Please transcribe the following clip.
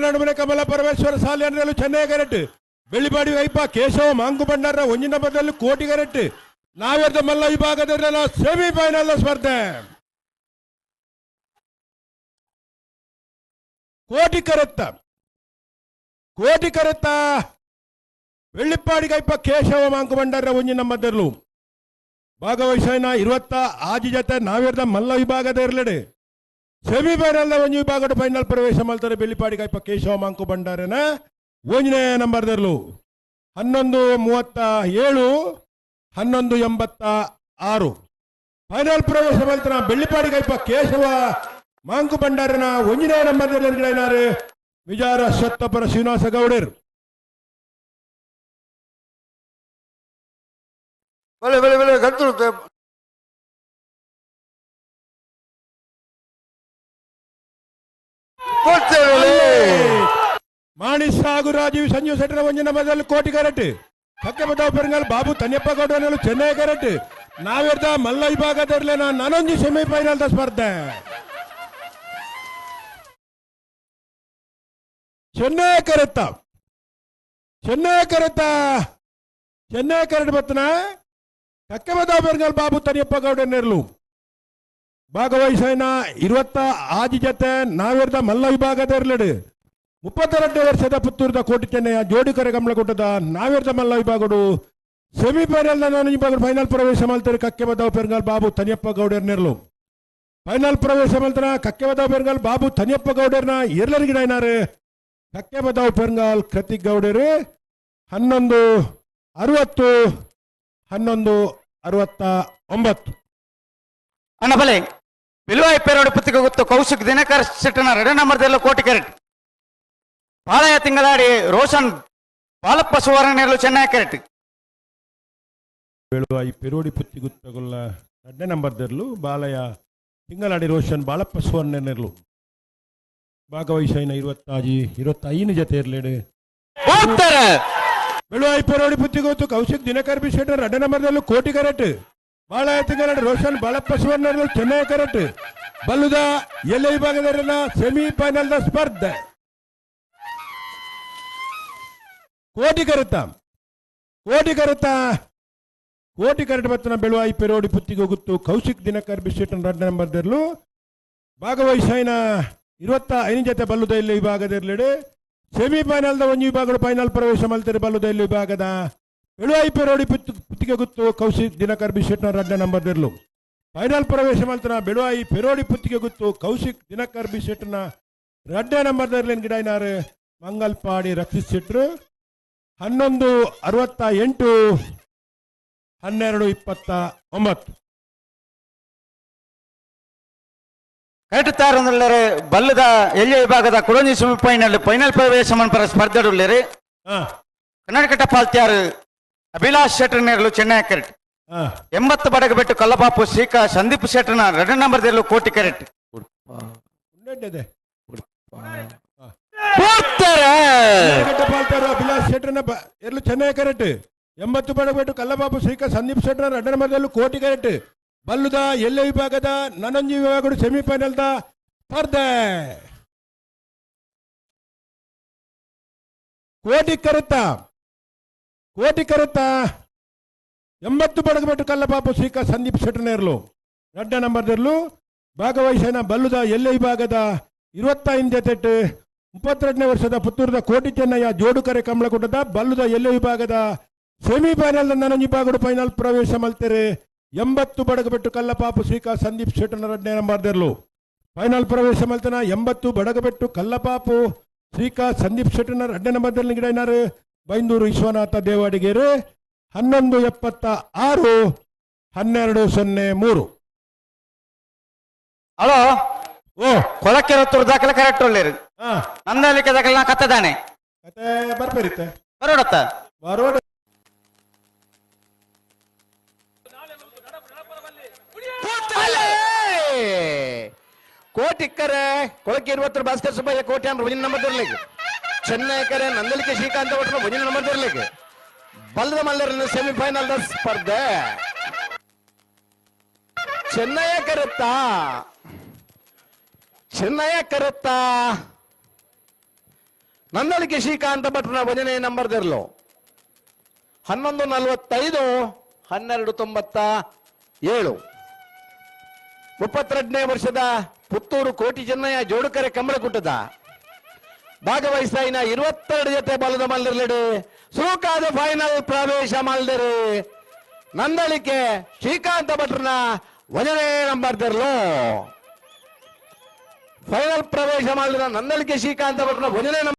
ನಡುಮನೆ ಕಮಲ ಪರಮೇಶ್ವರ ಸಾಲಿಯನ್ನೆಲ್ಲ ಚೆನ್ನೈ ಬೆಳ್ಳಿಪಾಡಿ ವೈಪ ಕೇಶವ, ಮಾಂಗು ಭಂಡಾರ ಒಂಜಿನ ಬದಲು ಕೋಟಿ ಗರಟ್ ನಾವ್ಯದ ಮಲ್ಲ ವಿಭಾಗದಲ್ಲಿ ಸೆಮಿಫೈನಲ್ ಸ್ಪರ್ಧೆ. ಕೋಟಿ ಕರೆತ್ತ. ಕೋಟಿ ಕರೆತ್ತ. ಬೆಳ್ಳಿಪಾಡಿ ಕೈಪ ಕೇಶವ ಮಾಂಕು ಭಂಡಾರ ಒಂಜಿನ ಮದ್ದಲು ಭಾಗವಹಿಸೋಣ, ಇರುವತ್ತ, ಆಜಿ ಜತೆ ನಾವ್ಯದ ಮಲ್ಲ ವಿಭಾಗದ ಇರ್ಲಡೆ. ಸೆಮಿಫೈನಲ್ ಒಂಜಿ ವಿಭಾಗದ ಫೈನಲ್ ಪ್ರವೇಶ ಮಾಡ್ತಾರೆ ಬೆಳ್ಳಿಪಾಡಿ ಕಾಯ್ಪ ಕೇಶವ ಮಾಂಕು ಭಂಡಾರನ. ಒಂಜನೇ ನಂಬರ್ದರ್ಲು ಹನ್ನೊಂದು ಮೂವತ್ತ ಏಳು, ಹನ್ನೊಂದು ಎಂಬತ್ತ ಆರು. ಫೈನಲ್ ಪ್ರವೇಶ ಮಾಡ್ತಾರ ಬೆಳ್ಳಿಪಾಡಿ ಕಾಯ್ಪ ಕೇಶವ ಮಾಂಕು ಭಂಡಾರನ ಒಂಜನೇ ನಂಬರ್ದಲ್ಲಿ ವಿಜಾರ ಸತ್ತಪರ ಶ್ರೀನಿವಾಸ ಗೌಡರ್. ಬಲೆ ಬಲೆ ಬಲೆ ಗಂಟಲು ಮಾಣಿಸ್ ಹಾಗೂ ರಾಜೀವ್ ಸಂಜು ಸೆಟ್ರ ಒಂಜಿನ ಮೊದಲು ಕೋಟಿ ಕರೆಟ್ ಪಕ್ಕ ಬದಾವ್ ಪೆರಂಗಲ್ ಬಾಬು ತನ್ಯಪ್ಪ ಗೌಡನಲ್ಲೂ ಚೆನ್ನೈ ಕರೆಟ್ ನಾವಿರ್ದ ಮಲ್ಲ ವಿಭಾಗದಲ್ಲಿ ನಾನೊಂದು ಸೆಮಿಫೈನಲ್ ಸ್ಪರ್ಧೆ ಚೆನ್ನೈ ಕರೆತ್ತ ಚೆನ್ನೈ ಕರೆತ್ತ ಚೆನ್ನೈ ಕರೆಟ್ ಬತ್ತನ ಕಕ್ಕೆ ಬದಾವ್ ಪೆರಂಗಲ್ ಬಾಬು ತನ್ಯಪ್ಪ ಗೌಡನೆರ್ಲು ಭಾಗವಹಿಸೋಣ. ಇರುವತ್ತ ಆಜಿ ಜತೆ ನಾವಿರ್ದ ಮಲ್ಲ ವಿಭಾಗದರ್ಲಡು ಮುಪ್ಪತ್ತೆರಡು ವರ್ಷದ ಪುತ್ತೂರದ ಕೋಟಿ ಚೆನ್ನಯ್ಯ ಜೋಡಿಕರೆ ಗಮನಕೊಟ್ಟದ ನಾವಿರ್ದ ಮಲ್ಲ ವಿಭಾಗಡು. ಸೆಮಿಫೈನಲ್ ನಾನು ಫೈನಲ್ ಪ್ರವೇಶ ಮಾಡ್ತಾರೆ ಕಕ್ಕೆ ಬದಾವ್ ಪೆರ್ಗಾಲ್ ಬಾಬು ತನಿಯಪ್ಪ ಗೌಡರ್ ನಿರ್ಲು. ಫೈನಲ್ ಪ್ರವೇಶ ಮಾಡ್ತಾರ ಕಕ್ಕೆ ಬದಾವ್ ಪೆರ್ಗಾಲ್ ಬಾಬು ತನಿಯಪ್ಪ ಗೌಡರ್ನ ಎಲ್ಲರಿಗೆ ಏನಾರು ಕಕ್ಕೆ ಬದಾವ್ ಪೆರ್ಗಾಲ್ ಕೃತಿಕ್ ಗೌಡರು. ಹನ್ನೊಂದು ಅರವತ್ತು, ಹನ್ನೊಂದು ಅರವತ್ತ ಒಂಬತ್ತು. ಅಣ್ಣಬಲೆ ಬಿಲ್ವ ಪೇರೋಡು ಪುತ್ತಿಗೆ ಗೊತ್ತು. ಕೌಶಿಕ್ ದಿನಕರ್ ಶೆಟ್ಟನ ರೆಡ ನಂಬರ್ದೆಲ್ಲ ಕೋಟಿ ಕ್ಯಾರೆಟ್. ಪಾಳಯ ತಿಂಗಳಾಡಿ ರೋಷನ್ ಬಾಲಪ್ಪ ಸುವರ್ಣೆಯಲ್ಲೂ ಚೆನ್ನೈ ಕ್ಯಾರೆಟ್. ಹೇಳುವ ಈ ಪೆರೋಡಿ ಪುತ್ತಿ ಗುತ್ತಗೊಲ್ಲ ಎರಡನೇ ನಂಬರ್ದರ್ಲು ಬಾಲಯ ತಿಂಗಳಾಡಿ ರೋಷನ್ ಬಾಲಪ್ಪ ಸುವರ್ಣನೆರ್ಲು ಭಾಗವಹಿಸಿನ ಇರುವತ್ತಾಜಿ ಇರುವತ್ತೈನು ಜೊತೆ ಇರ್ಲೇಡು. ಬೆಳುವಾಯಿ ಪೆರೋಡಿ ಪುತ್ತಿಗೊತ್ತು ಕೌಶಿಕ್ ದಿನಕರ್ ಬಿ ಶೆಟ್ಟರ್ ಎರಡನೇ ನಂಬರ್ದಲ್ಲೂ ಕೋಟಿ ಕರೆಟ್ ಬಾಳಯ ತಿಂಗಳಾಡಿ ರೋಷನ್ ಬಾಳಪ್ಪ ಪಶುವನ್ನ ಚೆನ್ನೈ ಕರೆಕ್ಟ್ ಬಲ್ಲುದ ಎಲ್ಲ ವಿಭಾಗದಲ್ಲಿನ ಸೆಮಿಫೈನಲ್ ಸ್ಪರ್ಧೆ. ಕೋಟಿ ಕರುತ್ತ ಕೋಟಿ ಕರುತ್ತ ಕೋಟಿ ಕರೆಟ್ ಬತ್ತನ ಐ ಪೆರೋಡಿ ಪುತ್ತಿಗೆ ಹೋಗುತ್ತು. ಕೌಶಿಕ್ ದಿನಕರ್ ಬಿಶೆಟ್ಟನ್ ರಡ್ ನಂಬರ್ದರ್ಲು ಭಾಗವಹಿಸಿನ ಇರುವತ್ತ ಐದು ಜೊತೆ ಬಲ್ಲುದ ಇಲ್ಲಿ ಸೆಮಿ ಸೆಮಿಫೈನಲ್ದ ಒಂದು ವಿಭಾಗಗಳು ಫೈನಲ್ ಪ್ರವೇಶ ಮಲ್ತಾರೆ ಬಲ್ಲುದ ಇಲ್ಲಿ ವಿಭಾಗದ ಬೆಳುವಾಯಿ ಪೆರೋಡಿ ಪುತ್ತು ಪುತ್ತಿಗೆ ಗುತ್ತು ಕೌಶಿಕ್ ದಿನಕರ್ ಬಿಶೆಟ್ನ ನಂಬರ್ ನಂಬರ್ದರ್ಲು ಫೈನಲ್ ಪ್ರವೇಶ ಮಲ್ತನ ಬೆಳುವಾಯಿ ಪೆರೋಡಿ ಪುತ್ತಿಗೆ ಗುತ್ತು ಕೌಶಿಕ್ ದಿನಕರ್ ಬಿಶೆಟ್ನ ರಡ್ಡ ಗಿಡ ಏನಾರು ಮಂಗಲ್ಪಾಡಿ ರಕ್ಷಿಸಿಟ್ರು ಹನ್ನೊಂದು ಅರವತ್ತ ಎಂಟು ಹನ್ನೆರಡು ಇಪ್ಪತ್ತ ಒಂಬತ್ತು. ಕರೆಕ್ಟ್ ತಾರೊಂದುಳ್ಳರೆ ಬಲ್ಲದ ಎಲ್ಲಿಯ ವಿಭಾಗದ ಕುಡಂಜಿ ಸೆಮಿಫೈನಲ್ ಫೈನಲ್ ಪ್ರವೇಶ ಮನ್ಪರ ಸ್ಪರ್ಧೆಡುಳ್ಳರೆ ಕನ್ನಡಕಟ್ಟ ಕರ್ನಾಟಕ ಪಾಲ್ತ್ಯಾರು ಅಭಿಲಾಷ್ ಶೆಟ್ಟರ್ನೆರಳು ಚೆನ್ನೈ ಕ್ಯಾರೆಟ್ ಹಾ. ಎಂಬತ್ತು ಬಡಗ ಬಿಟ್ಟು ಕಲ್ಲಬಾಪು ಶ್ರೀಕಾ ಸಂದೀಪ್ ಶೆಟ್ಟರ್ನ ರೆಡ ನಂಬರ್ದೆರಳು ಕೋಟಿ ಕ್ಯಾರೆಟ್ ಅಭಿಲಾಷ್ ಶೆಟ್ಟರ್ನ ಎರಡು ಎರ್ಲು ಚೆನ್ನೈ ಕರೆಕ್ಟ್ ಎಂಬತ್ತು ಬಡಗ ಬಿಟ್ಟು ಕಲ್ಲಬಾಪು ಶ್ರೀಕಾ ಸಂದೀಪ್ ಶೆಟ್ರನ ನಂಬರ್ ನಂಬರ್ದಲ್ಲೂ ಕೋಟಿ ಕರೆಕ್ಟ್ ಬಲ್ಲುದ ಎಲ್ಲ ವಿಭಾಗದ ನನಂಜಿ ವಿಭಾಗಗಳು ಸೆಮಿಫೈನಲ್ದ ಸ್ಪರ್ಧೆ. ಕೋಟಿ ಕರುತ್ತ. ಕೋಟಿ ಕರುತ್ತ? ಎಂಬತ್ತು ಬಡಗಬೆಟ್ಟು ಕಲ್ಲಪಾಪು ಶ್ರೀಕಾ ಸಂದೀಪ್ ಶೆಟ್ಟನೇರ್ಲು ಎರಡನೇ ನಂಬರ್ದಲ್ಲೂ ಭಾಗವಹಿಸನ ಬಲ್ಲುದ ಭಾಗದ ವಿಭಾಗದ ಹಿಂದೆ ಜೊತೆಟ್ಟು ಮುಪ್ಪತ್ತೆರಡನೇ ವರ್ಷದ ಪುತ್ತೂರದ ಕೋಟಿ ಚೆನ್ನಯ್ಯ ಜೋಡುಕರೆ ಕಮಲಗುಡ್ಡದ ಬಲ್ಲುದ ಎಲ್ಲೆ ವಿಭಾಗದ ಸೆಮಿಫೈನಲ್ ನನಂಜಿ ವಿಭಾಗದ ಫೈನಲ್ ಪ್ರವೇಶ ಮಲ್ತೇರೆ, ಎಂಬತ್ತು ಬಡಗಬೆಟ್ಟು ಕಲ್ಲಪಾಪು ಶ್ರೀಕಾ ಸಂದೀಪ್ ಶೆಟ್ಟನ ಎರಡನೇ ನಂಬರ್ದರ್ಲು. ಫೈನಲ್ ಪ್ರವೇಶ ಮಲ್ತನ ಎಂಬತ್ತು ಬಡಗಬೆಟ್ಟು ಕಲ್ಲಪಾಪು ಶ್ರೀಕಾ ಸಂದೀಪ್ ಶೆಟ್ಟನ ಎರಡನೇ ನಂಬರ್ದಲ್ಲಿ ಗಿಡನಾರು ಬೈಂದೂರು ವಿಶ್ವನಾಥ ದೇವಾಡಿಗೆರೆ ಹನ್ನೊಂದು ಎಪ್ಪತ್ತ ಆರು ಹನ್ನೆರಡು ಸೊನ್ನೆ ಮೂರು. ಹಲೋ ಓ ಕೊಳಕ್ಕೆ ದಾಖಲೆ ಕರೆಕ್ಟ್ ಒಳ್ಳೆರು ಹಾ. ನಂದಲಿಕ್ಕೆ ದಾಖಲೆ ನಾ ಕತ್ತದಾನೆ. ಕತೆ ಬರ್ಬೇರಿತ್ತೆ ಬರೋಡತ್ತ? ಬರೋಡ ಕೋಟಿಕ್ಕರೆ ಕೊಳಕ್ಕೆ ಇರುವತ್ತರ ಭಾಸ್ಕರ್ ಸುಬ್ಬಯ್ಯ ಕೋಟಿ ಅಂದ್ರೆ ನಂಬರ್ ಚೆನ್ನೈಕರೆ ನಂದಲಿಕೆ ಶ್ರೀಕಾಂತ್ ಒಟ್ಟು ಭಜನೆ ನಂಬರ್ ಬರ್ಲಿಕ್ಕೆ ಬಲ್ಲದ ಮಲ್ಲರನ್ನ ಸೆಮಿಫೈನಲ್ ಸ್ಪರ್ಧೆ. ಚೆನ್ನಯ್ಯ ಕರುತ್ತಾ. ಚೆನ್ನಯ ಕರುತ್ತ. ನಂದಲಿಕೆ ಶ್ರೀಕಾಂತ ಭಟ್ರನ ಭಜನೆ ನಂಬರ್ ದರ್ಲು ಹನ್ನೊಂದು ನಲವತ್ತೈದು, ಹನ್ನೆರಡು ತೊಂಬತ್ತ ಏಳು. ಮುಪ್ಪತ್ತೆರಡನೇ ವರ್ಷದ ಪುತ್ತೂರು ಕೋಟಿ ಚೆನ್ನಯ್ಯ ಜೋಡುಕರೆ ಕಂಬಳಕುಟ್ಟದ ಭಾಗವಹಿಸ್ತಾ ಇನ್ನ ಇರುವತ್ತೆರಡು ಜೊತೆ ಬಲದ ಮಲ್ದಿರ್ಲಿಡಿ ಸೂಕಾದ ಫೈನಲ್ ಪ್ರವೇಶ ಮಲ್ದಿರಿ ನಂದಳಿಕೆ ಶ್ರೀಕಾಂತ ಭಟ್ರನ ವಜನೆ ನಂಬರ್ ದಿರ್ಲು ಫೈನಲ್ ಪ್ರವೇಶ ಮಾಡಿದ ನಂದಳಿಕೆ ಶ್ರೀಕಾಂತ ಭಟ್ರನ ಭಜನೆ ನಂಬರ್